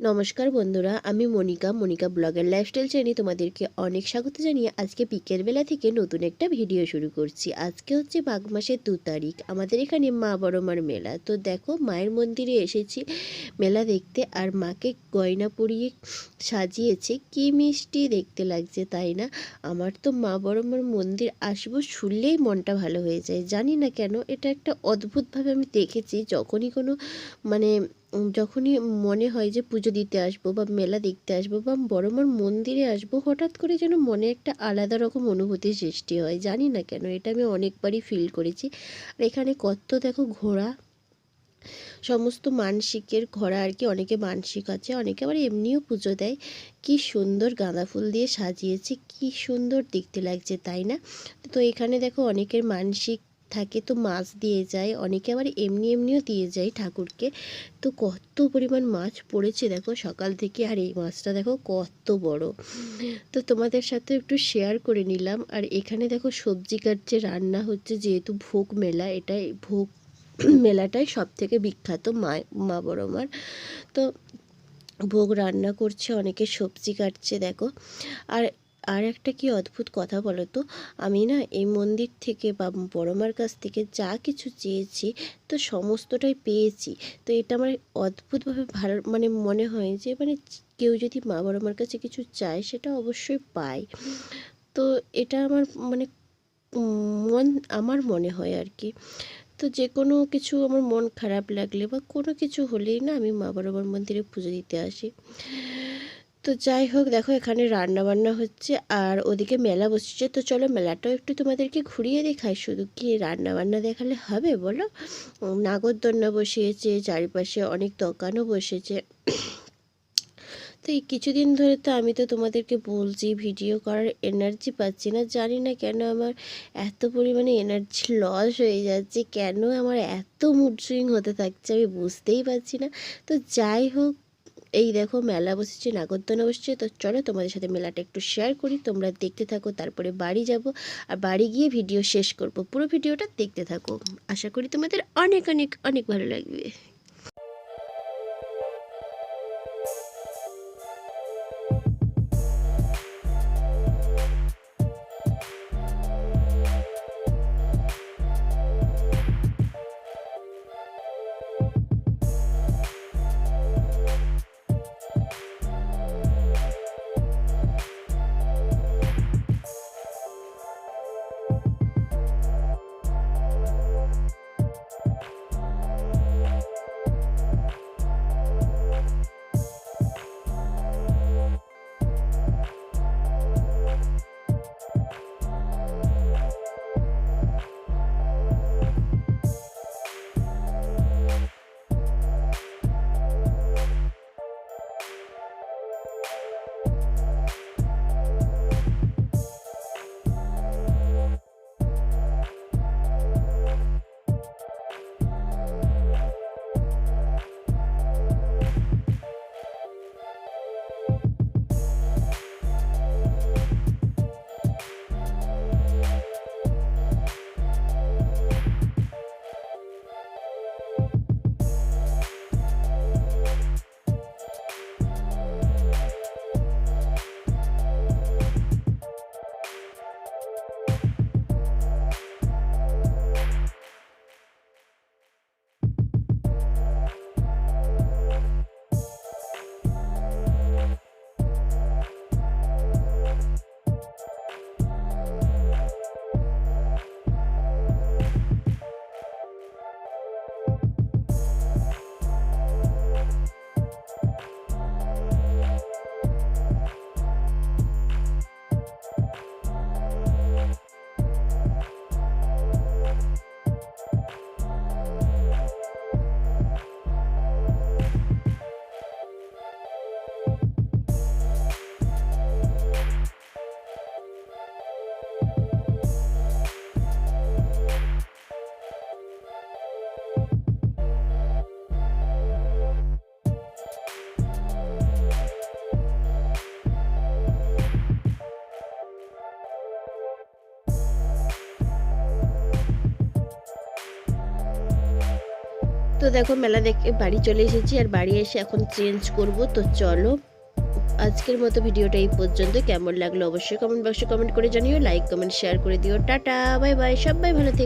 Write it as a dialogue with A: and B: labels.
A: নমস্কার বন্ধুরা, আমি মনিকা মনিকা ব্লগের লাইফস্টাইল চ্যানেলে তোমাদেরকে অনেক স্বাগত জানিয়ে আজকে বিকেলবেলা থেকে নতুন একটা ভিডিও শুরু করছি। আজকে হচ্ছে মাঘ মাসের দু তারিখ, আমাদের এখানে মা বড়মার মেলা। তো দেখো, মায়ের মন্দিরে এসেছি মেলা দেখতে আর মাকে গয়না পরিয়ে সাজিয়েছে। কি মিষ্টি দেখতে লাগছে, তাই না? আমার তো মা বড়মার মন্দির আসব শুনলেই মনটা ভালো হয়ে যায়। জানি না কেন, এটা একটা অদ্ভুতভাবে আমি দেখেছি, যখনই কোনো মানে যখনই মনে হয় যে পুজো দিতে আসব বা মেলা দেখতে আসব বা বড় মার মন্দিরে আসব, হঠাৎ করে যেন মনে একটা আলাদা রকম অনুভূতির সৃষ্টি হয়। জানি না কেন, এটা আমি অনেকবারই ফিল করেছি। আর এখানে কত দেখো, ঘোড়া, সমস্ত মানসিকের ঘোড়া আর কি, অনেকে মানসিক আছে, অনেকে আবার এমনিও পুজো দেয়। কি সুন্দর গাঁদা ফুল দিয়ে সাজিয়েছে, কি সুন্দর দেখতে লাগছে, তাই না? তো এখানে দেখো অনেকের মানসিক থাকে তো মাছ দিয়ে যায়, অনেকে আবার এমনি এমনিও দিয়ে যায় ঠাকুরকে। তো কত পরিমাণ মাছ পড়েছে দেখো সকাল থেকে, আর এই মাছটা দেখো কত বড়। তো তোমাদের সাথে একটু শেয়ার করে নিলাম। আর এখানে দেখো সবজি কাটছে রান্না হচ্ছে যেহেতু ভোগ মেলা, এটাই ভোগ মেলাটাই সব থেকে বিখ্যাত মা মা বড় মার। তো ভোগ রান্না করছে, অনেকে সবজি কাটছে দেখো। আর আর একটা কি অদ্ভুত কথা বলো তো আমি না এই মন্দির থেকে বা বড়মার কাছ থেকে যা কিছু চেয়েছি, তো সমস্তটাই পেয়েছি। তো এটা আমার অদ্ভুতভাবে ভালো মানে মনে হয় যে মানে কেউ যদি মা বড়মার কাছে কিছু চায়, সেটা অবশ্যই পায়। তো এটা আমার মানে মন, আমার মনে হয় আর কি। তো যে কোনো কিছু আমার মন খারাপ লাগলে বা কোনো কিছু হলেই না আমি মা বড়মার মন্দিরে পুজো দিতে আসি। তো যাই হোক দেখো এখানে রান্না বান্না হচ্ছে আর ওদিকে মেলা বসছে। তো চলো মেলাটাও একটু তোমাদেরকে ঘুরিয়ে দেখাই শুধু কি রান্না বান্না দেখালে হবে বলো? উম, নাগরদোলনা বসিয়েছে চারিপাশে অনেক দোকানও বসেছে। তো এই কিছুদিন ধরে তো আমি তো তোমাদেরকে বলছি ভিডিও করার এনার্জি পাচ্ছি না। জানি না কেন আমার এত পরিমাণে এনার্জি লস হয়ে যাচ্ছে কেন আমার এত মুড সুইং হতে থাকছে আমি বুঝতেই পারছি না। তো যাই হোক এই দেখো মেলা বসেছে নাগরদোলনা বসেছে, তো চলো তোমাদের সাথে মেলাটা একটু শেয়ার করি। তোমরা দেখতে থাকো, তারপরে বাড়ি যাব। আর বাড়ি গিয়ে ভিডিও শেষ করব। পুরো ভিডিওটা দেখতে থাকো। আশা করি তোমাদের অনেক অনেক অনেক ভালো লাগবে। তো দেখো মেলা দেখে বাড়ি চলে এসেছি আর বাড়ি এসে এখন চেঞ্জ করব। তো চলো আজকের মতো ভিডিওটা এই পর্যন্ত। কেমন লাগল অবশ্যই কমেন্ট বক্সে কমেন্ট করে জানিও। লাইক কমেন্ট শেয়ার করে দিও। টাটা বাই বাই সবাই ভালো থেকো।